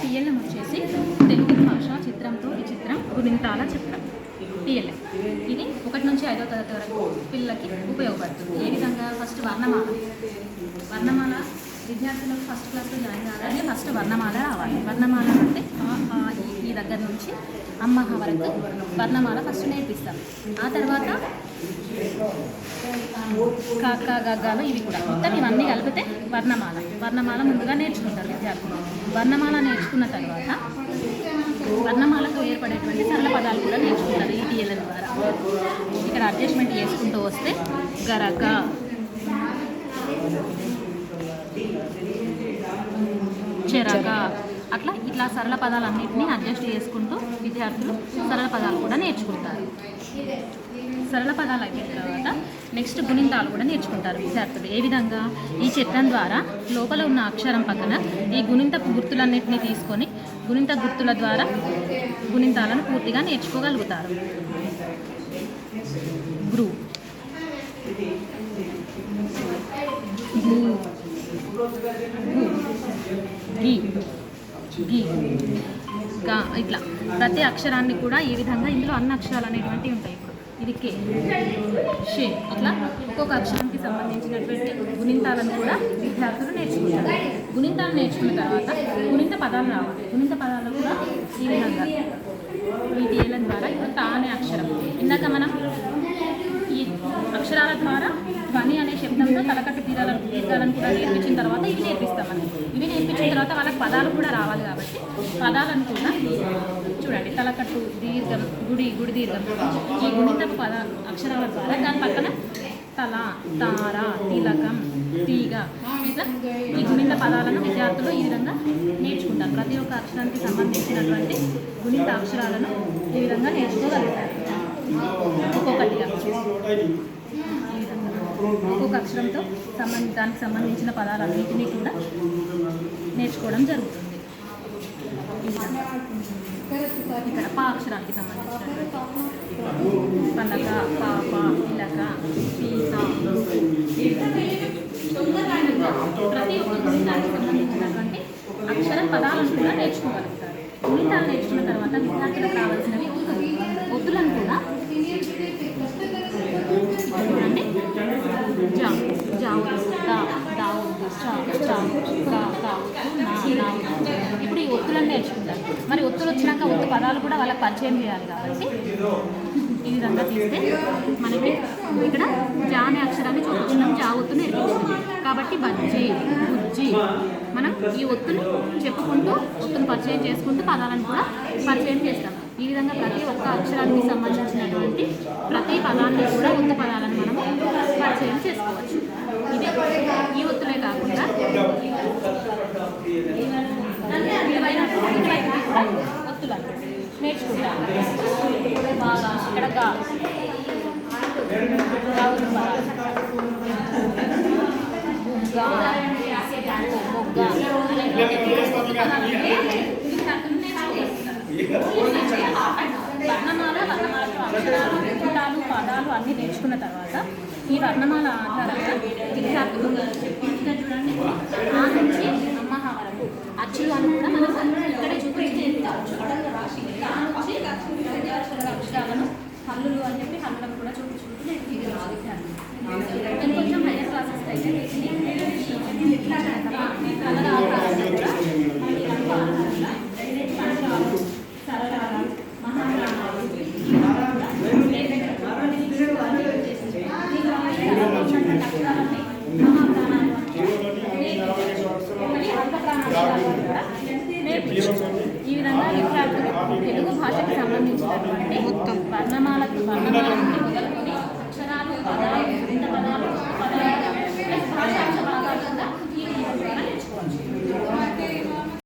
TLM వచ్చేసి తెలుగు భాష చిత్రంతో ఈ చిత్రం. గుణింతాల చిత్రం టిఎల్ఎం ఇది ఒకటి నుంచి ఐదో తరగతి వరకు పిల్లలకి ఉపయోగపడుతుంది. ఏ విధంగా? ఫస్ట్ వర్ణమాల. వర్ణమాల విద్యార్థులకు ఫస్ట్ క్లాస్లో జాయిన్ కావాలంటే ఫస్ట్ వర్ణమాల రావాలి. వర్ణమాల అంటే ఈ, దగ్గర నుంచి అమ్మహ వరకు వర్ణమాల ఫస్ట్ నేర్పిస్తాం ఆ తర్వాత కాక గగ్గాలు ఇవి కూడా. మొత్తం ఇవన్నీ కలిపితే వర్ణమాల. వర్ణమాల ముందుగా నేర్చుకుంటారు విద్యార్థులు. వర్ణమాల నేర్చుకున్న తర్వాత వర్ణమాలకు ఏర్పడేటువంటి సరళ పదాలు కూడా నేర్చుకుంటారు ఈ టీఎల్ఎల్ ద్వారా. ఇక్కడ అడ్జస్ట్మెంట్ చేసుకుంటూ వస్తే గరగ చెరక. అట్లా ఇట్లా సరళ పదాలన్నింటినీ అడ్జస్ట్ చేసుకుంటూ విద్యార్థులు సరళ పదాలు కూడా నేర్చుకుంటారు. సరళ పదాలు అయిపోయిన తర్వాత నెక్స్ట్ గుణింతాలు కూడా నేర్చుకుంటారు విద్యార్థులు. ఏ విధంగా? ఈ చిత్రం ద్వారా లోపల ఉన్న అక్షరం పక్కన ఈ గుణింత గుర్తులన్నింటినీ తీసుకొని గుణింత గుర్తుల ద్వారా గుణింతాలను పూర్తిగా నేర్చుకోగలుగుతారు. గ్రూ. గ్రూ. గు గి గా ఇట్లా ప్రతి అక్షరాన్ని కూడా ఈ విధంగా ఇందులో అన్ని అక్షరాలు అనేటువంటివి ఉంటాయి. ఇది కే షే ఇట్లా ఒక్కొక్క అక్షరానికి సంబంధించినటువంటి గుణింతాలను కూడా విద్యార్థులు నేర్చుకుంటారు. గుణింతాలు నేర్చుకున్న తర్వాత గుణింత పదాలు రావాలి. గుణింత పదాలు కూడా ఈ విధంగా ఈ తేలం ద్వారా ఇప్పుడు తా అనే అక్షరం. ఇందాక మనం ఈ అక్షరాల ద్వారా ధ్వని అనే శబ్దంతో తలకట్టు తీరాలను తీర్చాలని కూడా నేర్పించిన తర్వాత ఇవి నేర్పిస్తాం మనం ఇవి నేర్పించిన తర్వాత వాళ్ళకి పదాలు కూడా రావాలి కాబట్టి పదాలను కూడా చూడండి తలకట్టు దీర్ఘం గుడి గుడి దీర్ఘం ఈ గుణితపు పద అక్షరాల ద్వారా దాని పక్కన తల తార తిలకం తీగ ఇట్లా ఈ గుణిత పదాలను విద్యార్థులు ఈ విధంగా నేర్చుకుంటారు. ప్రతి ఒక్క అక్షరానికి సంబంధించినటువంటి గుణిత అక్షరాలను ఈ విధంగా నేర్చుకోగలుగుతారు. ఒక్కొక్కటిగా. ఒక్కొక్క అక్షరంతో సంబంధి దానికి సంబంధించిన పదాలన్నింటినీ కూడా నేర్చుకోవడం జరుగుతుంది. ఇక్కడ పా అక్షరానికి సంబంధించిన పలక పాప ఇలక పీసా ప్రతి ఒక్క దానికి సంబంధించినటువంటి అక్షర పదాలను కూడా నేర్చుకోగలుగుతారు. మిగతా నేర్చుకున్న తర్వాత విద్యార్థులకు కావాల్సినవి ఒత్తులను కూడా జా ఇప్పుడు ఈ ఒత్తులను నేర్చుకుంటారు. మరి ఒత్తులు వచ్చినాక ఒత్తు పదాలు కూడా వాళ్ళకి పరిచయం చేయాలి కాబట్టి ఈ విధంగా తీస్తే మనకి ఇక్కడ జా అనే అక్షరాన్ని చూపించడం జా ఒత్తు నేర్పిస్తుంది. కాబట్టి బజ్జి బుజ్జి మనం ఈ ఒత్తుని చెప్పుకుంటూ ఒత్తును పరిచయం చేసుకుంటూ పదాలను కూడా పరిచయం చేస్తాం. ఈ విధంగా ప్రతి ఒక్క అక్షరానికి సంబంధించినటువంటి ప్రతి పదాన్ని కూడా ఒత్తు పదాలను మనము పరిచయం చేసుకోవచ్చు ఇది ఈ ఒత్తులే కాకుండా విలువైనటువంటి ఇటువైపుకి కూడా ఒత్తులు నేర్చుకుంటాం వర్ణమాల వర్ణమాలతో అక్షరాలు పదాలు అన్నీ నేర్చుకున్న తర్వాత ఈ వర్ణమాల ఆధారంగా విద్యార్థులు ఇక్కడ చూడండి ఆ నుంచి అమ్మహ వరకు అచ్చులు అని కూడా మనం ఇక్కడే చూపించి నేర్పించవచ్చు ఆ నుంచి విద్యాక్షర అక్షరాలను హల్లులు అని చెప్పి హల్లులను కూడా చూపించుకుంటూ నేర్పించవచ్చు విద్యార్థులు ఇంకొంచెం హైయర్ క్లాసెస్ అయితే వీటిని కలర్ ఆధారంగా కూడా మనకి రంగు ఆధారంగా అక్షరాలు, సరళాలు మహాప్రాణాలు ఈ విధంగా విద్యార్థులు తెలుగు భాషకు సంబంధించినటువంటి